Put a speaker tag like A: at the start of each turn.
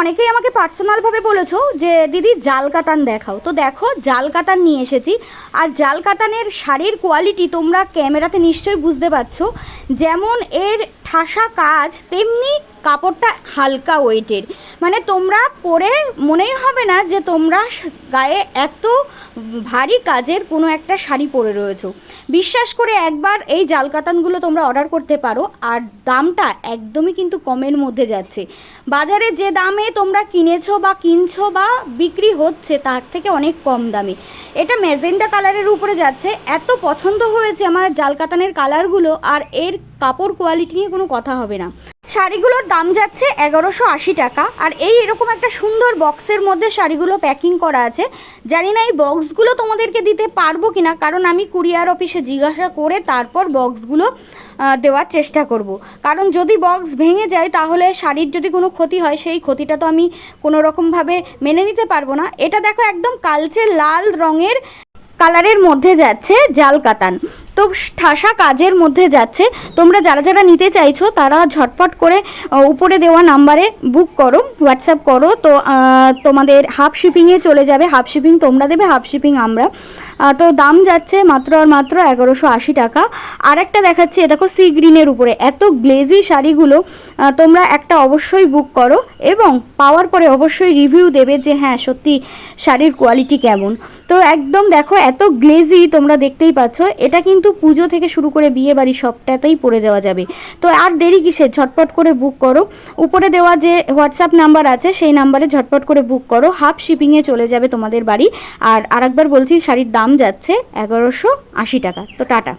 A: অনেকেই আমাকে পার্সোনালভাবে বলেছ যে, দিদি, জাল কাতান দেখাও। তো দেখো, জাল কাতান নিয়ে এসেছি। আর জাল কাতানের শাড়ির কোয়ালিটি তোমরা ক্যামেরাতে নিশ্চয়ই বুঝতে পারছ। যেমন এর ঠাসা কাজ, তেমনি কাপড়টা হালকা ওয়েটের মানে তোমরা পরে মনেই হবে না যে তোমরা গায়ে এত ভারী কাজের কোনো একটা শাড়ি পরে রয়েছো। বিশ্বাস করে একবার এই জাল কাতানগুলো তোমরা অর্ডার করতে পারো, আর দামটা একদমই কিন্তু কমের মধ্যে যাচ্ছে। বাজারে যে দামে তোমরা কিনেছো বা কিনছো বা বিক্রি হচ্ছে, তার থেকে অনেক কম দামে। এটা ম্যাজেন্ডা কালারের উপরে যাচ্ছে। এত পছন্দ হয়েছে আমার জাল কাতানের কালারগুলো, আর এর কাপড় কোয়ালিটি নিয়ে কোনো কথা হবে না। শাড়িগুলোর দাম যাচ্ছে এগারোশো আশি টাকা। আর এই এরকম একটা সুন্দর বক্সের মধ্যে শাড়িগুলো প্যাকিং করা আছে। জানি না এই বক্সগুলো তোমাদেরকে দিতে পারব কি না কারণ আমি কুরিয়ার অফিসে জিজ্ঞাসা করে তারপর বক্সগুলো দেওয়ার চেষ্টা করব। কারণ যদি বক্স ভেঙে যায়, তাহলে শাড়ির যদি কোনো ক্ষতি হয়, সেই ক্ষতিটা তো আমি কোনো রকমভাবে মেনে নিতে পারব না। এটা দেখো একদম কালচে লাল রঙের কালারের মধ্যে যাচ্ছে জাল কাতান। তো ঠাসা কাজের মধ্যে যাচ্ছে। তোমরা যারা যারা নিতে চাইছো, তারা ঝটপট করে উপরে দেওয়া নাম্বারে বুক করো হোয়াটসঅ্যাপ করো। তো তোমাদের হাফ শিপিংয়ে চলে যাবে। হাফ শিপিং তোমরা দেবে হাফ শিপিং আমরা। তো দাম যাচ্ছে মাত্র আর মাত্র এগারোশো আশি টাকা। আর একটা দেখাচ্ছি, এ দেখো সি গ্রিনের উপরে। এত গ্লেজি শাড়িগুলো তোমরা একটা অবশ্যই বুক করো এবং পাওয়ার পরে অবশ্যই রিভিউ দেবে যে হ্যাঁ সত্যি শাড়ির কোয়ালিটি কেমন। তো একদম দেখো, এত গ্লেজি তোমরা দেখতেই পাচ্ছ। এটা কিন্তু পুজো থেকে শুরু করে বিয়ে বাড়ি সবটাতেই পড়ে যাওয়া যাবে। তো আর দেরি কিসের? ঝটপট করে বুক করো। উপরে দেওয়া যে হোয়াটসঅ্যাপ নাম্বার আছে, সেই নাম্বারে ঝটপট করে বুক করো। হাফ শিপিংয়ে চলে যাবে তোমাদের বাড়ি। আর আরেকবার বলছি, শাড়ির দাম যাচ্ছে এগারোশো আশি টাকা। তো টাটা।